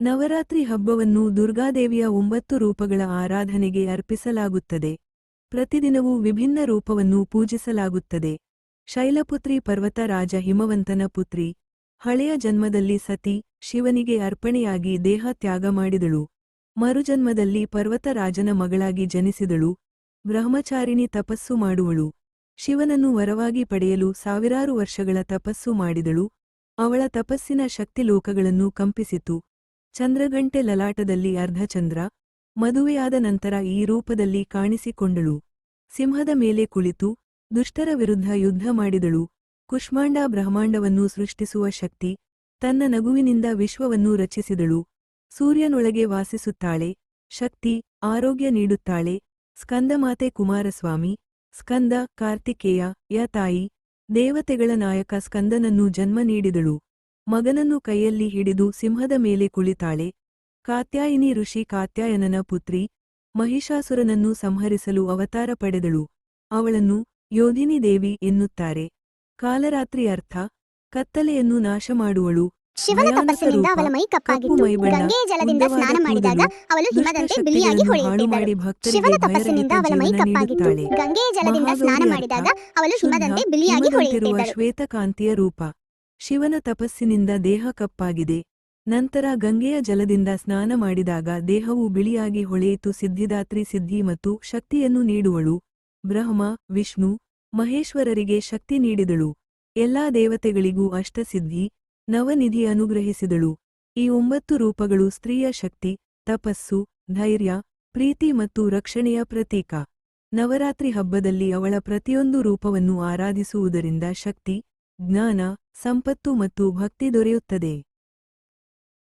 ನವರಾತ್ರಿ ಹಬ್ಬವನ್ನು ದುರ್ಗಾದೇವಿಯ ಒಂಬತ್ತು ರೂಪಗಳ ಆರಾಧನೆಗೆ ಅರ್ಪಿಸಲಾಗುತ್ತದೆ. ಪ್ರತಿದಿನವೂ ವಿಭಿನ್ನ ರೂಪವನ್ನು ಪೂಜಿಸಲಾಗುತ್ತದೆ. ಶೈಲಪುತ್ರಿ ಪರ್ವತ ರಾಜ ಹಿಮವಂತನ ಪುತ್ರಿ, ಹಳೆಯ ಜನ್ಮದಲ್ಲಿ ಸತಿ, ಶಿವನಿಗೆ ಅರ್ಪಣೆಯಾಗಿ ದೇಹ ತ್ಯಾಗ ಮಾಡಿದಳು. ಮರುಜನ್ಮದಲ್ಲಿ ಪರ್ವತರಾಜನ ಮಗಳಾಗಿ ಜನಿಸಿದಳು. ಬ್ರಹ್ಮಚಾರಿಣಿ ತಪಸ್ಸು ಮಾಡುವಳು. ಶಿವನನ್ನು ವರವಾಗಿ ಪಡೆಯಲು ಸಾವಿರಾರು ವರ್ಷಗಳ ತಪಸ್ಸು ಮಾಡಿದಳು. ಅವಳ ತಪಸ್ಸಿನ ಶಕ್ತಿ ಲೋಕಗಳನ್ನು ಕಂಪಿಸಿತು. ಚಂದ್ರಗಂಟೆ ಲಲಾಟದಲ್ಲಿ ಅರ್ಧಚಂದ್ರ ಮದುವೆಯಾದ ನಂತರ ಈ ರೂಪದಲ್ಲಿ ಕಾಣಿಸಿಕೊಂಡಳು. ಸಿಂಹದ ಮೇಲೆ ಕುಳಿತು ದುಷ್ಟರ ವಿರುದ್ಧ ಯುದ್ಧ ಮಾಡಿದಳು. ಕುಷ್ಮಾಂಡ ಬ್ರಹ್ಮಾಂಡವನ್ನು ಸೃಷ್ಟಿಸುವ ಶಕ್ತಿ ತನ್ನ ನಗುವಿನಿಂದ ವಿಶ್ವವನ್ನು ರಚಿಸಿದಳು. ಸೂರ್ಯನೊಳಗೆ ವಾಸಿಸುತ್ತಾಳೆ, ಶಕ್ತಿ, ಆರೋಗ್ಯ ನೀಡುತ್ತಾಳೆ. ಸ್ಕಂದಮಾತೆ ಕುಮಾರಸ್ವಾಮಿ, ಸ್ಕಂದ ಕಾರ್ತಿಕೇಯ, ಯ ತಾಯಿ, ದೇವತೆಗಳ ನಾಯಕ ಸ್ಕಂದನನ್ನು ಜನ್ಮ ನೀಡಿದಳು. ಮಗನನ್ನು ಕೈಯಲ್ಲಿ ಹಿಡಿದು ಸಿಂಹದ ಮೇಲೆ ಕುಳಿತಾಳೆ. ಕಾತ್ಯಾಯಿನಿ ಋಷಿ ಕಾತ್ಯಾಯನನ ಪುತ್ರಿ ಮಹಿಷಾಸುರನನ್ನು ಸಂಹರಿಸಲು ಅವತಾರ ಪಡೆದಳು. ಅವಳನ್ನು ಯೋಧಿನಿ ದೇವಿ ಎನ್ನುತ್ತಾರೆ. ಕಾಲರಾತ್ರಿ ಅರ್ಥ ಕತ್ತಲೆಯನ್ನು ನಾಶ ಮಾಡುವಳು ಶಿವನ ತಪಸ್ಸಿನಿಂದ ಅವಳ ಮೈ ಕಪ್ಪಾಗಿತ್ತು. ಗಂಗೆಯ ಜಲದಿಂದ ಸ್ನಾನ ಮಾಡಿದಾಗ ಅವಳು ಹಿಮದಂತೆ ಬಿಳಿಯಾಗಿ ಹೊಳೆಯುತ್ತಿದ್ದಳು. ಶಿವನ ತಪಸ್ಸಿನಿಂದ ಅವಳ ಮೈ ಕಪ್ಪಾಗಿತ್ತು. ಗಂಗೆಯ ಜಲದಿಂದ ಸ್ನಾನ ಮಾಡಿದಾಗ ಅವಳು ಹಿಮದಂತೆ ಬಿಳಿಯಾಗಿ ಹೊಳೆಯುತ್ತಿದ್ದಳು. ಶ್ವೇತಕಾಂತಿಯ ರೂಪ. ಶಿವನ ತಪಸ್ಸಿನಿಂದ ದೇಹ ಕಪ್ಪಾಗಿದೆ. ನಂತರ ಗಂಗೆಯ ಜಲದಿಂದ ಸ್ನಾನ ಮಾಡಿದಾಗ ದೇಹವು ಬಿಳಿಯಾಗಿ ಹೊಳೆಯಿತು. ಸಿದ್ಧಿದಾತ್ರಿ ಸಿದ್ಧಿ ಮತ್ತು ಶಕ್ತಿಯನ್ನು ನೀಡುವಳು. ಬ್ರಹ್ಮ, ವಿಷ್ಣು, ಮಹೇಶ್ವರರಿಗೆ ಶಕ್ತಿ ನೀಡಿದಳು. ಎಲ್ಲಾ ದೇವತೆಗಳಿಗೂ ಅಷ್ಟಸಿದ್ಧಿ, ನವನಿಧಿ ಅನುಗ್ರಹಿಸಿದಳು. ಈ ಒಂಬತ್ತು ರೂಪಗಳು ಸ್ತ್ರೀಯ ಶಕ್ತಿ, ತಪಸ್ಸು, ಧೈರ್ಯ, ಪ್ರೀತಿ ಮತ್ತು ರಕ್ಷಣೆಯ ಪ್ರತೀಕ. ನವರಾತ್ರಿ ಹಬ್ಬದಲ್ಲಿ ಅವಳ ಪ್ರತಿಯೊಂದು ರೂಪವನ್ನು ಆರಾಧಿಸುವುದರಿಂದ ಶಕ್ತಿ, ಜ್ಞಾನ ಸಂಪತ್ತು ಮತ್ತು ಭಕ್ತಿ ದೊರೆಯುತ್ತದೆ.